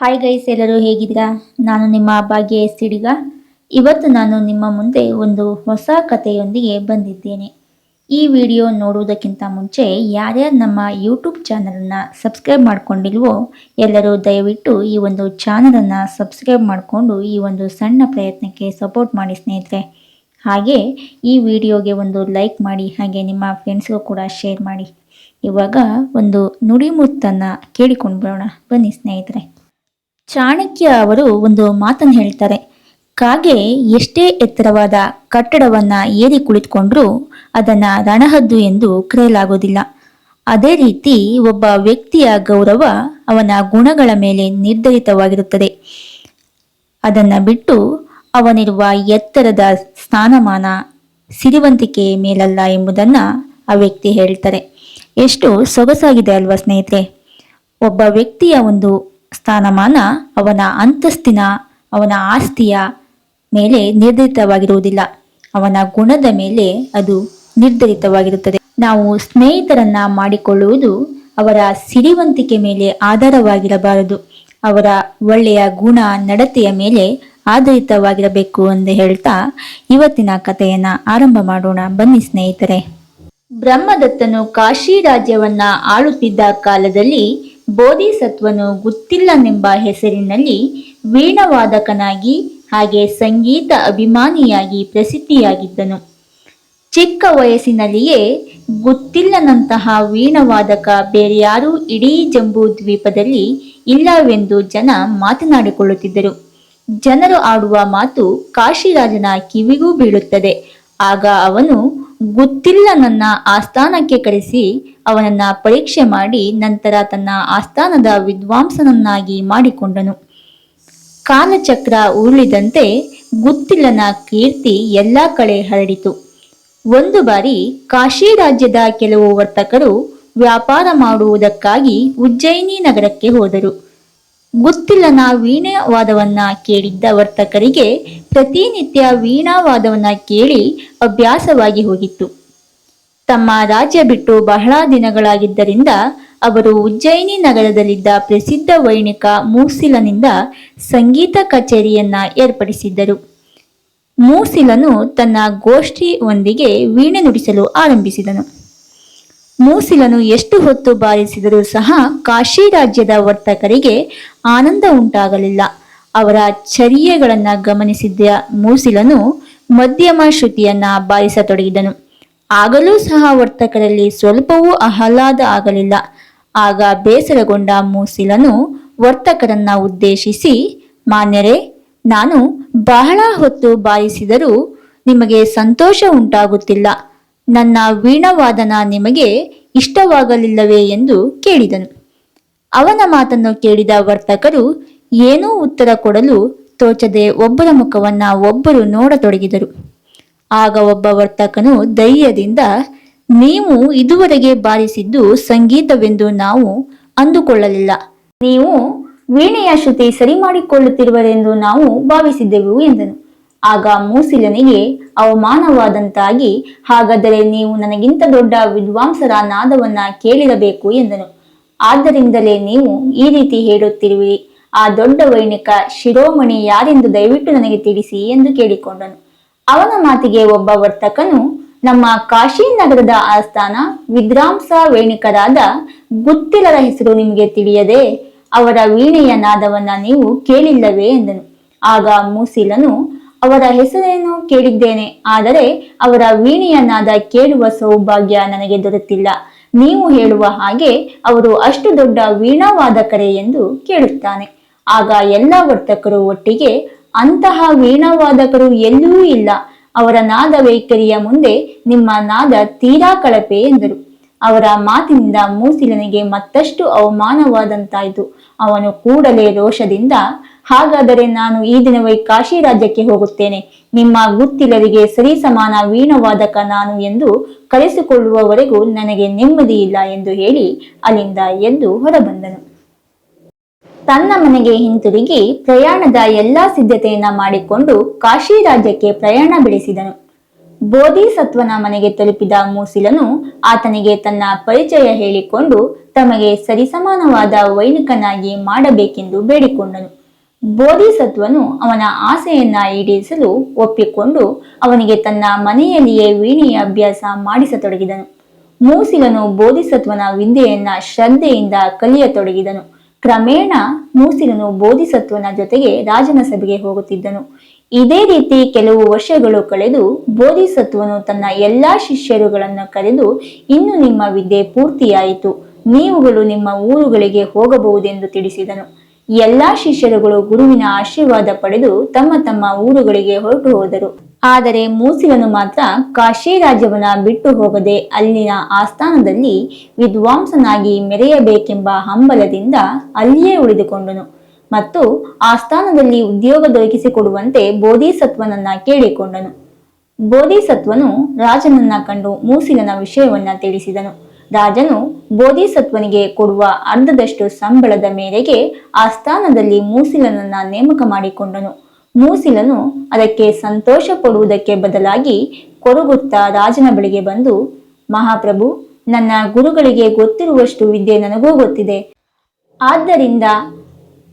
Hi guys ಎಲ್ಲರೂ ಹೇಗಿದ್ದೀರಾ? ನಾನು ನಿಮ್ಮ ಭಾಗ್ಯ ಸಿಡಿಗ ಇವತ್ತು ನಾನು ನಿಮ್ಮ ಮುಂದೆ ಒಂದು ಹೊಸ ಕಥೆಯೊಂದಿಗೆ ಬಂದಿದ್ದೇನೆ. ಈ ವಿಡಿಯೋ ನೋಡುವುದಕ್ಕಿಂತ ಮುಂಚೆ ಯಾರ್ಯಾರು ನಮ್ಮ ಯೂಟ್ಯೂಬ್ ಚಾನಲನ್ನು ಸಬ್ಸ್ಕ್ರೈಬ್ ಮಾಡ್ಕೊಂಡಿಲ್ವೋ ಎಲ್ಲರೂ ದಯವಿಟ್ಟು ಈ ಒಂದು ಚಾನಲನ್ನು ಸಬ್ಸ್ಕ್ರೈಬ್ ಮಾಡಿಕೊಂಡು ಈ ಒಂದು ಸಣ್ಣ ಪ್ರಯತ್ನಕ್ಕೆ ಸಪೋರ್ಟ್ ಮಾಡಿ ಸ್ನೇಹಿತರೆ. ಹಾಗೆ ಈ ವಿಡಿಯೋಗೆ ಒಂದು ಲೈಕ್ ಮಾಡಿ, ಹಾಗೆ ನಿಮ್ಮ ಫ್ರೆಂಡ್ಸ್ಗೂ ಕೂಡ ಶೇರ್ ಮಾಡಿ. ಇವಾಗ ಒಂದು ನುಡಿಮುತ್ತನ್ನು ಕೇಳಿಕೊಂಡು ಬರೋಣ. ಬನ್ನಿ ಸ್ನೇಹಿತರೆ. ಚಾಣಕ್ಯ ಅವರು ಒಂದು ಮಾತನ್ನು ಹೇಳ್ತಾರೆ. ಕಾಗೆ ಎಷ್ಟೇ ಎತ್ತರವಾದ ಕಟ್ಟಡವನ್ನ ಏರಿ ಕುಳಿತುಕೊಂಡ್ರೂ ಅದನ್ನ ರಣಹದ್ದು ಎಂದು ಕರೆಯಲಾಗೋದಿಲ್ಲ ಅದೇ ರೀತಿ ಒಬ್ಬ ವ್ಯಕ್ತಿಯ ಗೌರವ ಅವನ ಗುಣಗಳ ಮೇಲೆ ನಿರ್ಧರಿತವಾಗಿರುತ್ತದೆ. ಅದನ್ನ ಬಿಟ್ಟು ಅವನಿರುವ ಎತ್ತರದ ಸ್ಥಾನಮಾನ ಸಿರಿವಂತಿಕೆ ಮೇಲಲ್ಲ ಎಂಬುದನ್ನ ಆ ವ್ಯಕ್ತಿ ಹೇಳ್ತಾರೆ. ಎಷ್ಟು ಸೊಗಸಾಗಿದೆ ಅಲ್ವಾ ಸ್ನೇಹಿತರೆ? ಒಬ್ಬ ವ್ಯಕ್ತಿಯ ಒಂದು ಸ್ಥಾನಮಾನ ಅವನ ಅಂತಸ್ತಿನ, ಅವನ ಆಸ್ತಿಯ ಮೇಲೆ ನಿರ್ಧರಿತವಾಗಿರುವುದಿಲ್ಲ. ಅವನ ಗುಣದ ಮೇಲೆ ಅದು ನಿರ್ಧರಿತವಾಗಿರುತ್ತದೆ. ನಾವು ಸ್ನೇಹಿತರನ್ನ ಮಾಡಿಕೊಳ್ಳುವುದು ಅವರ ಸಿರಿವಂತಿಕೆ ಮೇಲೆ ಆಧಾರವಾಗಿರಬಾರದು. ಅವರ ಒಳ್ಳೆಯ ಗುಣ ನಡತೆಯ ಮೇಲೆ ಆಧಾರಿತವಾಗಿರಬೇಕು ಎಂದು ಹೇಳ್ತಾ ಇವತ್ತಿನ ಕಥೆಯನ್ನ ಆರಂಭ ಮಾಡೋಣ. ಬನ್ನಿ ಸ್ನೇಹಿತರೆ. ಬ್ರಹ್ಮದತ್ತನು ಕಾಶಿ ರಾಜ್ಯವನ್ನ ಆಳುತ್ತಿದ್ದ ಕಾಲದಲ್ಲಿ ಬೋಧಿಸತ್ವನು ಗೊತ್ತಿಲ್ಲನೆಂಬ ಹೆಸರಿನಲ್ಲಿ ವೀಣವಾದಕನಾಗಿ, ಹಾಗೆ ಸಂಗೀತ ಅಭಿಮಾನಿಯಾಗಿ ಪ್ರಸಿದ್ಧಿಯಾಗಿದ್ದನು. ಚಿಕ್ಕ ವಯಸ್ಸಿನಲ್ಲಿಯೇ ಗೊತ್ತಿಲ್ಲನಂತಹ ವೀಣವಾದಕ ಬೇರೆಯಾರೂ ಇಡೀ ಜಂಬೂ ದ್ವೀಪದಲ್ಲಿ ಇಲ್ಲವೆಂದು ಜನ ಮಾತನಾಡಿಕೊಳ್ಳುತ್ತಿದ್ದರು. ಜನರು ಆಡುವ ಮಾತು ಕಾಶಿರಾಜನ ಕಿವಿಗೂ ಬೀಳುತ್ತದೆ. ಆಗ ಅವನು, ಗುತ್ತಿಲ್ಲನನ್ನ ಆಸ್ಥಾನಕ್ಕೆ ಕರೆಸಿ ಅವನನ್ನ ಪರೀಕ್ಷೆ ಮಾಡಿ ನಂತರ ತನ್ನ ಆಸ್ಥಾನದ ವಿದ್ವಾಂಸನನ್ನಾಗಿ ಮಾಡಿಕೊಂಡನು. ಕಾಲಚಕ್ರ ಉರುಳಿದಂತೆ ಗುತ್ತಿಲ್ಲನ ಕೀರ್ತಿ ಎಲ್ಲಾ ಕಡೆ ಹರಡಿತು. ಒಂದು ಬಾರಿ ಕಾಶಿ ರಾಜ್ಯದ ಕೆಲವು ವರ್ತಕರು ವ್ಯಾಪಾರ ಮಾಡುವುದಕ್ಕಾಗಿ ಉಜ್ಜಯಿನಿ ನಗರಕ್ಕೆ ಹೋದರು. ಗುತ್ತಿಲ್ಲನ ವೀಣಾವಾದವನ್ನ ಕೇಳಿದ್ದ ವರ್ತಕರಿಗೆ ಪ್ರತಿನಿತ್ಯ ವೀಣಾವಾದವನ್ನ ಕೇಳಿ ಅಭ್ಯಾಸವಾಗಿ ಹೋಗಿತ್ತು. ತಮ್ಮ ರಾಜ್ಯ ಬಿಟ್ಟು ಬಹಳ ದಿನಗಳಾಗಿದ್ದರಿಂದ ಅವರು ಉಜ್ಜಯಿನಿ ನಗರದಲ್ಲಿದ್ದ ಪ್ರಸಿದ್ಧ ವೈಣಿಕ ಮೂಸಿಲನಿಂದ ಸಂಗೀತ ಕಚೇರಿಯನ್ನ ಏರ್ಪಡಿಸಿದ್ದರು. ಮೂಸಿಲನು ತನ್ನ ಗೋಷ್ಠಿಯೊಂದಿಗೆ ವೀಣೆ ನುಡಿಸಲು ಆರಂಭಿಸಿದನು. ಮೂಸಿಲನು ಎಷ್ಟು ಹೊತ್ತು ಬಾರಿಸಿದರೂ ಸಹ ಕಾಶಿ ರಾಜ್ಯದ ವರ್ತಕರಿಗೆ ಆನಂದ ಉಂಟಾಗಲಿಲ್ಲ. ಅವರ ಚರ್ಯೆಗಳನ್ನು ಗಮನಿಸಿದ್ದ ಮೂಸಿಲನು ಮಧ್ಯಮ ಶ್ರುತಿಯನ್ನ ಬಾರಿಸತೊಡಗಿದನು. ಆಗಲೂ ಸಹ ವರ್ತಕರಲ್ಲಿ ಸ್ವಲ್ಪವೂ ಆಹ್ಲಾದ ಆಗಲಿಲ್ಲ. ಆಗ ಬೇಸರಗೊಂಡ ಮೂಸಿಲನು ವರ್ತಕರನ್ನ ಉದ್ದೇಶಿಸಿ, ಮಾನ್ಯರೇ, ನಾನು ಬಹಳ ಹೊತ್ತು ಬಾಯಿಸಿದರೂ ನಿಮಗೆ ಸಂತೋಷ ಉಂಟಾಗುತ್ತಿಲ್ಲ. ನನ್ನ ವೀಣವಾದನ ನಿಮಗೆ ಇಷ್ಟವಾಗಲಿಲ್ಲವೇ ಎಂದು ಕೇಳಿದನು. ಅವನ ಮಾತನ್ನು ಕೇಳಿದ ವರ್ತಕರು ಏನೂ ಉತ್ತರ ಕೊಡಲು ತೋಚದೆ ಒಬ್ಬರ ಮುಖವನ್ನ ಒಬ್ಬರು ನೋಡತೊಡಗಿದರು. ಆಗ ಒಬ್ಬ ವರ್ತಕನು ಧೈರ್ಯದಿಂದ, ನೀವು ಇದುವರೆಗೆ ಬಾರಿಸಿದ್ದು ಸಂಗೀತವೆಂದು ನಾವು ಅಂದುಕೊಳ್ಳಲಿಲ್ಲ. ನೀವು ವೀಣೆಯ ಶ್ರುತಿ ಸರಿ ಮಾಡಿಕೊಳ್ಳುತ್ತಿರುವರೆಂದು ನಾವು ಭಾವಿಸಿದ್ದೆವು, ಎಂದನು. ಆಗ ಮೂಸಿಲನಿಗೆ ಅವಮಾನವಾದಂತಾಗಿ, ಹಾಗಾದರೆ ನೀವು ನನಗಿಂತ ದೊಡ್ಡ ವಿದ್ವಾಂಸರ ನಾದವನ್ನ ಕೇಳಿರಬೇಕು, ಎಂದನು. ಆದ್ದರಿಂದಲೇ ನೀವು ಈ ರೀತಿ ಹೇಳುತ್ತಿರುವಿರಿ. ಆ ದೊಡ್ಡ ವೈಣಿಕ ಶಿರೋಮಣಿ ಯಾರೆಂದು ದಯವಿಟ್ಟು ನನಗೆ ತಿಳಿಸಿ, ಎಂದು ಕೇಳಿಕೊಂಡನು. ಅವನ ಮಾತಿಗೆ ಒಬ್ಬ ವರ್ತಕನು ನಮ್ಮ ಕಾಶಿ ನಗರದ ಆಸ್ಥಾನ ವಿದ್ರಾಂಸ ವೇಣಿಕರಾದ ಗುತ್ತಿಲರ ಹೆಸರು ನಿಮಗೆ ತಿಳಿಯದೆ ಅವರ ವೀಣೆಯ ನಾದವನ್ನ ನೀವು ಕೇಳಿಲ್ಲವೇ ಎಂದನು. ಆಗ ಮೂಸಿಲನು, ಅವರ ಹೆಸರೇನು ಕೇಳಿದ್ದೇನೆ, ಆದರೆ ಅವರ ವೀಣೆಯ ನಾದ ಕೇಳುವ ಸೌಭಾಗ್ಯ ನನಗೆ ದೊರೆತಿಲ್ಲ. ನೀವು ಹೇಳುವ ಹಾಗೆ ಅವರು ಅಷ್ಟು ದೊಡ್ಡ ವೀಣಾವಾದಕರೇ ಎಂದು ಕೇಳುತ್ತಾನೆ. ಆಗ ಎಲ್ಲ ವರ್ತಕರು ಒಟ್ಟಿಗೆ ಅಂತಹ ವೀಣಾವಾದಕರು ಎಲ್ಲೂ ಇಲ್ಲ. ಅವರ ನಾದ ವೈಖರಿಯ ಮುಂದೆ ನಿಮ್ಮ ನಾದ ತೀರಾ ಕಳಪೆ ಎಂದರು. ಅವರ ಮಾತಿನಿಂದ ಮೂಸಿಲನಿಗೆ ಮತ್ತಷ್ಟು ಅವಮಾನವಾದಂತಾಯಿತು. ಅವನು ಕೂಡಲೇ ರೋಷದಿಂದ, ಹಾಗಾದರೆ ನಾನು ಈ ದಿನವೇ ಕಾಶಿ ರಾಜ್ಯಕ್ಕೆ ಹೋಗುತ್ತೇನೆ. ನಿಮ್ಮ ಗುತ್ತಿಲರಿಗೆ ಸರಿಸಮಾನ ವೀಣವಾದಕ ನಾನು ಎಂದು ಕರೆಸಿಕೊಳ್ಳುವವರೆಗೂ ನನಗೆ ನೆಮ್ಮದಿ ಇಲ್ಲ ಎಂದು ಹೇಳಿ ಅಲ್ಲಿಂದ ಎದ್ದು ಹೊರಬಂದನು. ತನ್ನ ಮನೆಗೆ ಹಿಂತಿರುಗಿ ಪ್ರಯಾಣದ ಎಲ್ಲಾ ಸಿದ್ಧತೆಯನ್ನ ಮಾಡಿಕೊಂಡು ಕಾಶಿ ರಾಜ್ಯಕ್ಕೆ ಪ್ರಯಾಣ ಬೆಳೆಸಿದನು. ಬೋಧಿಸತ್ವನ ಮನೆಗೆ ತಲುಪಿದ ಮೂಸಿಲನು ಆತನಿಗೆ ತನ್ನ ಪರಿಚಯ ಹೇಳಿಕೊಂಡು ತಮಗೆ ಸರಿಸಮಾನವಾದ ವೈನಿಕನಾಗಿ ಮಾಡಬೇಕೆಂದು ಬೇಡಿಕೊಂಡನು. ಬೋಧಿಸತ್ವನು ಅವನ ಆಸೆಯನ್ನ ಈಡೇರಿಸಲು ಒಪ್ಪಿಕೊಂಡು ಅವನಿಗೆ ತನ್ನ ಮನೆಯಲ್ಲಿಯೇ ವೀಣೆಯ ಅಭ್ಯಾಸ ಮಾಡಿಸತೊಡಗಿದನು. ಮೂಸಿಲನು ಬೋಧಿಸತ್ವನ ವಿದ್ಯೆಯನ್ನ ಶ್ರದ್ಧೆಯಿಂದ ಕಲಿಯತೊಡಗಿದನು. ಕ್ರಮೇಣ ಮೂಸಿಲನು ಬೋಧಿಸತ್ವನ ಜೊತೆಗೆ ರಾಜನ ಸಭೆಗೆ ಹೋಗುತ್ತಿದ್ದನು. ಇದೇ ರೀತಿ ಕೆಲವು ವರ್ಷಗಳು ಕಳೆದು ಬೋಧಿಸತ್ವನು ತನ್ನ ಎಲ್ಲಾ ಶಿಷ್ಯರುಗಳನ್ನು ಕರೆದು, ಇನ್ನು ನಿಮ್ಮ ವಿದ್ಯೆ ಪೂರ್ತಿಯಾಯಿತು. ನೀವುಗಳು ನಿಮ್ಮ ಊರುಗಳಿಗೆ ಹೋಗಬಹುದೆಂದು ತಿಳಿಸಿದನು. ಎಲ್ಲಾ ಶಿಷ್ಯರುಗಳು ಗುರುವಿನ ಆಶೀರ್ವಾದ ಪಡೆದು ತಮ್ಮ ತಮ್ಮ ಊರುಗಳಿಗೆ ಹೊರಟು ಹೋದರು. ಆದರೆ ಮೂಸಿಲನು ಮಾತ್ರ ಕಾಶಿ ರಾಜ್ಯವನ್ನ ಬಿಟ್ಟು ಹೋಗದೆ ಅಲ್ಲಿನ ಆಸ್ಥಾನದಲ್ಲಿ ವಿದ್ವಾಂಸನಾಗಿ ಮೆರೆಯಬೇಕೆಂಬ ಹಂಬಲದಿಂದ ಅಲ್ಲಿಯೇ ಉಳಿದುಕೊಂಡನು. ಮತ್ತು ಆಸ್ಥಾನದಲ್ಲಿ ಉದ್ಯೋಗ ದೊರಕಿಸಿಕೊಡುವಂತೆ ಬೋಧಿಸತ್ವನನ್ನ ಕೇಳಿಕೊಂಡನು. ಬೋಧಿಸತ್ವನು ರಾಜನನ್ನ ಕಂಡು ಮೂಸಿಲನ ವಿಷಯವನ್ನ ತಿಳಿಸಿದನು. ರಾಜನು ಬೋಧಿಸತ್ವನಿಗೆ ಕೊಡುವ ಅರ್ಧದಷ್ಟು ಸಂಬಳದ ಮೇರೆಗೆ ಆ ಸ್ಥಾನದಲ್ಲಿ ಮೂಸಿಲನನ್ನ ನೇಮಕ ಮಾಡಿಕೊಂಡನು. ಮೂಸಿಲನು ಅದಕ್ಕೆ ಸಂತೋಷ ಪಡುವುದಕ್ಕೆ ಬದಲಾಗಿ ಕೊರಗುತ್ತಾ ರಾಜನ ಬಳಿಗೆ ಬಂದು, ಮಹಾಪ್ರಭು, ನನ್ನ ಗುರುಗಳಿಗೆ ಗೊತ್ತಿರುವಷ್ಟು ವಿದ್ಯೆ ನನಗೂ ಗೊತ್ತಿದೆ. ಆದ್ದರಿಂದ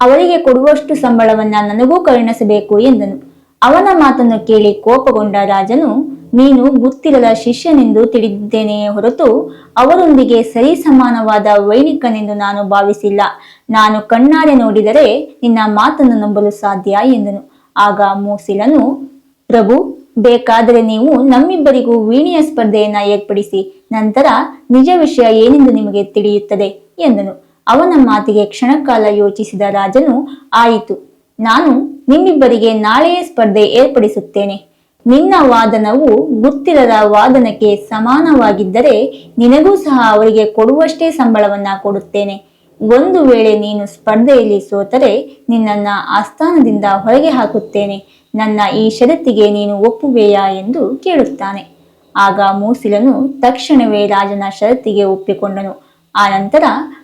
ಅವರಿಗೆ ಕೊಡುವಷ್ಟು ಸಂಬಳವನ್ನ ನನಗೂ ಕರುಣಿಸಬೇಕು ಎಂದನು. ಅವನ ಮಾತನ್ನು ಕೇಳಿ ಕೋಪಗೊಂಡ ರಾಜನು ನೀನು ಗೊತ್ತಿರದ ಶಿಷ್ಯನೆಂದು ತಿಳಿದಿದ್ದೇನೆಯೇ ಹೊರತು ಅವರೊಂದಿಗೆ ಸರಿ ಸಮಾನವಾದ ವೈಣಿಕನೆಂದು ನಾನು ಭಾವಿಸಿಲ್ಲ. ನಾನು ಕಣ್ಣಾರೆ ನೋಡಿದರೆ ನಿನ್ನ ಮಾತನ್ನು ನಂಬಲು ಸಾಧ್ಯ ಎಂದನು. ಆಗ ಮೂಸಿಲನು, ಪ್ರಭು, ಬೇಕಾದರೆ ನೀವು ನಮ್ಮಿಬ್ಬರಿಗೂ ವೀಣೆಯ ಸ್ಪರ್ಧೆಯನ್ನ ಏರ್ಪಡಿಸಿ, ನಂತರ ನಿಜ ವಿಷಯ ಏನೆಂದು ನಿಮಗೆ ತಿಳಿಯುತ್ತದೆ ಎಂದನು. ಅವನ ಮಾತಿಗೆ ಕ್ಷಣಕಾಲ ಯೋಚಿಸಿದ ರಾಜನು, ಆಯಿತು, ನಾನು ನಿಮ್ಮಿಬ್ಬರಿಗೆ ನಾಳೆಯೇ ಸ್ಪರ್ಧೆ ಏರ್ಪಡಿಸುತ್ತೇನೆ. ನಿನ್ನ ವಾದನವು ಗುತ್ತಿರದ ವಾದನಕ್ಕೆ ಸಮಾನವಾಗಿದ್ದರೆ ನಿನಗೂ ಸಹ ಅವರಿಗೆ ಕೊಡುವಷ್ಟೇ ಸಂಬಳವನ್ನ ಕೊಡುತ್ತೇನೆ. ಒಂದು ವೇಳೆ ನೀನು ಸ್ಪರ್ಧೆಯಲ್ಲಿ ಸೋತರೆ ನಿನ್ನನ್ನ ಆಸ್ಥಾನದಿಂದ ಹೊರಗೆ ಹಾಕುತ್ತೇನೆ. ನನ್ನ ಈ ಷರತ್ತಿಗೆ ನೀನು ಒಪ್ಪುವೆಯಾ ಎಂದು ಕೇಳುತ್ತಾನೆ. ಆಗ ಮೂಸಿಲನು ತಕ್ಷಣವೇ ರಾಜನ ಷರತ್ತಿಗೆ ಒಪ್ಪಿಕೊಂಡನು. ಆನಂತರ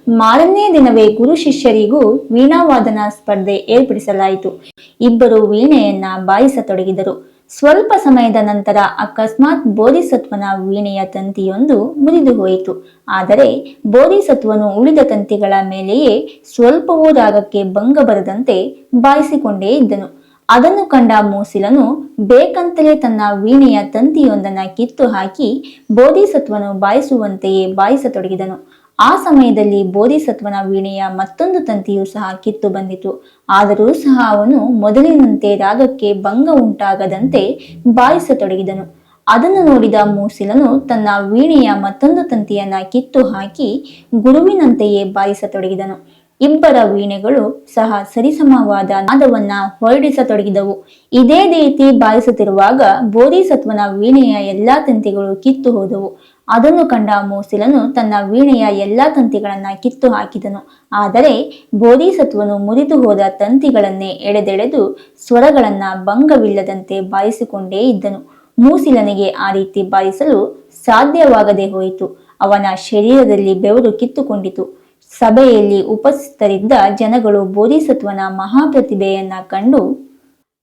ಮಾರನೇ ದಿನವೇ ಗುರು ಶಿಷ್ಯರಿಗೂ ವೀಣಾವಾದನ ಸ್ಪರ್ಧೆ ಏರ್ಪಡಿಸಲಾಯಿತು. ಇಬ್ಬರು ವೀಣೆಯನ್ನ ಬಾಯಿಸತೊಡಗಿದರು. ಸ್ವಲ್ಪ ಸಮಯದ ನಂತರ ಅಕಸ್ಮಾತ್ ಬೋಧಿಸತ್ವನ ವೀಣೆಯ ತಂತಿಯೊಂದು ಮುರಿದು ಹೋಯಿತು. ಆದರೆ ಬೋಧಿಸತ್ವನು ಉಳಿದ ತಂತಿಗಳ ಮೇಲೆಯೇ ಸ್ವಲ್ಪವೂ ರಾಗಕ್ಕೆ ಭಂಗ ಬರದಂತೆ ಬಾಯಿಸಿಕೊಂಡೇ ಇದ್ದನು. ಅದನ್ನು ಕಂಡ ಮೂಸಿಲನು ಬೇಕಂತಲೇ ತನ್ನ ವೀಣೆಯ ತಂತಿಯೊಂದನ್ನು ಕಿತ್ತು ಹಾಕಿ ಬೋಧಿಸತ್ವನು ಬಾಯಿಸುವಂತೆಯೇ ಬಾಯಿಸತೊಡಗಿದನು. ಆ ಸಮಯದಲ್ಲಿ ಬೋಧಿಸತ್ವನ ವೀಣೆಯ ಮತ್ತೊಂದು ತಂತಿಯೂ ಸಹ ಕಿತ್ತು ಬಂದಿತು. ಆದರೂ ಸಹ ಅವನು ಮೊದಲಿನಂತೆ ರಾಗಕ್ಕೆ ಭಂಗ ಉಂಟಾಗದಂತೆ ಬಾಯಿಸತೊಡಗಿದನು. ಅದನ್ನು ನೋಡಿದ ಮೂಸಿಲನು ತನ್ನ ವೀಣೆಯ ಮತ್ತೊಂದು ತಂತಿಯನ್ನ ಕಿತ್ತು ಹಾಕಿ ಗುರುವಿನಂತೆಯೇ ಬಾಯಿಸತೊಡಗಿದನು. ಇಬ್ಬರ ವೀಣೆಗಳು ಸಹ ಸರಿಸಮವಾದ ನಾದವನ್ನ ಹೊರಡಿಸತೊಡಗಿದವು. ಇದೇ ರೀತಿ ಬಾಯಿಸುತ್ತಿರುವಾಗ ಬೋಧಿಸತ್ವನ ವೀಣೆಯ ಎಲ್ಲಾ ತಂತಿಗಳು ಕಿತ್ತು ಹೋದವು. ಅದನ್ನು ಕಂಡ ಮೋಸಿಲನು ತನ್ನ ವೀಣೆಯ ಎಲ್ಲಾ ತಂತಿಗಳನ್ನ ಕಿತ್ತು ಹಾಕಿದನು. ಆದರೆ ಬೋಧಿಸತ್ವನು ಮುರಿದು ಹೋದ ತಂತಿಗಳನ್ನೇ ಎಳೆದೆಳೆದು ಸ್ವರಗಳನ್ನ ಭಂಗವಿಲ್ಲದಂತೆ ಬಾಯಿಸಿಕೊಂಡೇ ಇದ್ದನು. ಮೂಸಿಲನಿಗೆ ಆ ರೀತಿ ಬಾಯಿಸಲು ಸಾಧ್ಯವಾಗದೆ ಹೋಯಿತು. ಅವನ ಶರೀರದಲ್ಲಿ ಬೆವರು ಕಿತ್ತುಕೊಂಡಿತು. ಸಭೆಯಲ್ಲಿ ಉಪಸ್ಥಿತರಿದ್ದ ಜನಗಳು ಬೋಧಿಸತ್ವನ ಮಹಾಪ್ರತಿಭೆಯನ್ನ ಕಂಡು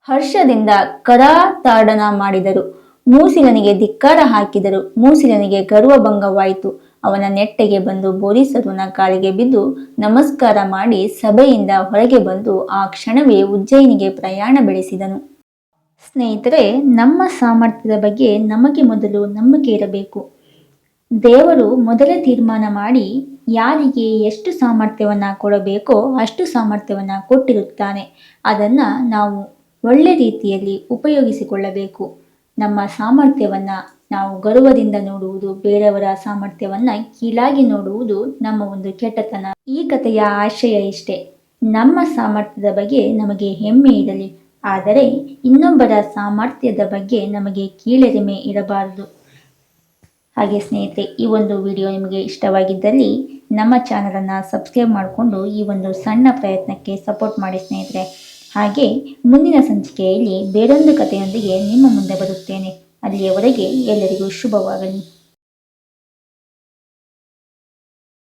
ಹರ್ಷದಿಂದ ಕರಾತಾಡನ ಮಾಡಿದರು. ಮೂಸಿಲನಿಗೆ ಧಿಕ್ಕಾರ ಹಾಕಿದರು. ಮೂಸಿಲನಿಗೆ ಗರ್ವಭಂಗವಾಯಿತು ಅವನ ನೆಟ್ಟಗೆ ಬಂದು ಬೋರಿಸರುನ ಕಾಲಿಗೆ ಬಿದ್ದು ನಮಸ್ಕಾರ ಮಾಡಿ ಸಭೆಯಿಂದ ಹೊರಗೆ ಬಂದು ಆ ಕ್ಷಣವೇ ಉಜ್ಜಯಿನಿಗೆ ಪ್ರಯಾಣ ಬೆಳೆಸಿದನು. ಸ್ನೇಹಿತರೆ, ನಮ್ಮ ಸಾಮರ್ಥ್ಯದ ಬಗ್ಗೆ ನಮಗೆ ಮೊದಲು ನಂಬಿಕೆ ಇರಬೇಕು. ದೇವರು ಮೊದಲೇ ತೀರ್ಮಾನ ಮಾಡಿ ಯಾರಿಗೆ ಎಷ್ಟು ಸಾಮರ್ಥ್ಯವನ್ನು ಕೊಡಬೇಕೋ ಅಷ್ಟು ಸಾಮರ್ಥ್ಯವನ್ನು ಕೊಟ್ಟಿರುತ್ತಾನೆ. ಅದನ್ನು ನಾವು ಒಳ್ಳೆ ರೀತಿಯಲ್ಲಿ ಉಪಯೋಗಿಸಿಕೊಳ್ಳಬೇಕು. ನಮ್ಮ ಸಾಮರ್ಥ್ಯವನ್ನು ನಾವು ಗರ್ವದಿಂದ ನೋಡುವುದು, ಬೇರೆಯವರ ಸಾಮರ್ಥ್ಯವನ್ನ ಕೀಳಾಗಿ ನೋಡುವುದು ನಮ್ಮ ಒಂದು ಕೆಟ್ಟತನ. ಈ ಕಥೆಯ ಆಶಯ ಇಷ್ಟೇ. ನಮ್ಮ ಸಾಮರ್ಥ್ಯದ ಬಗ್ಗೆ ನಮಗೆ ಹೆಮ್ಮೆ ಇರಲಿ, ಆದರೆ ಇನ್ನೊಬ್ಬರ ಸಾಮರ್ಥ್ಯದ ಬಗ್ಗೆ ನಮಗೆ ಕೀಳರಿಮೆ ಇರಬಾರದು. ಹಾಗೆ ಸ್ನೇಹಿತರೆ, ಈ ಒಂದು ವಿಡಿಯೋ ನಿಮಗೆ ಇಷ್ಟವಾಗಿದ್ದಲ್ಲಿ ನಮ್ಮ ಚಾನಲನ್ನು ಸಬ್ಸ್ಕ್ರೈಬ್ ಮಾಡಿಕೊಂಡು ಈ ಒಂದು ಸಣ್ಣ ಪ್ರಯತ್ನಕ್ಕೆ ಸಪೋರ್ಟ್ ಮಾಡಿ ಸ್ನೇಹಿತರೆ. ಹಾಗೆ ಮುಂದಿನ ಸಂಚಿಕೆಯಲ್ಲಿ ಬೇರೊಂದು ಕಥೆಯೊಂದಿಗೆ ನಿಮ್ಮ ಮುಂದೆ ಬರುತ್ತೇನೆ. ಅಲ್ಲಿಯವರೆಗೆ ಎಲ್ಲರಿಗೂ ಶುಭವಾಗಲಿ.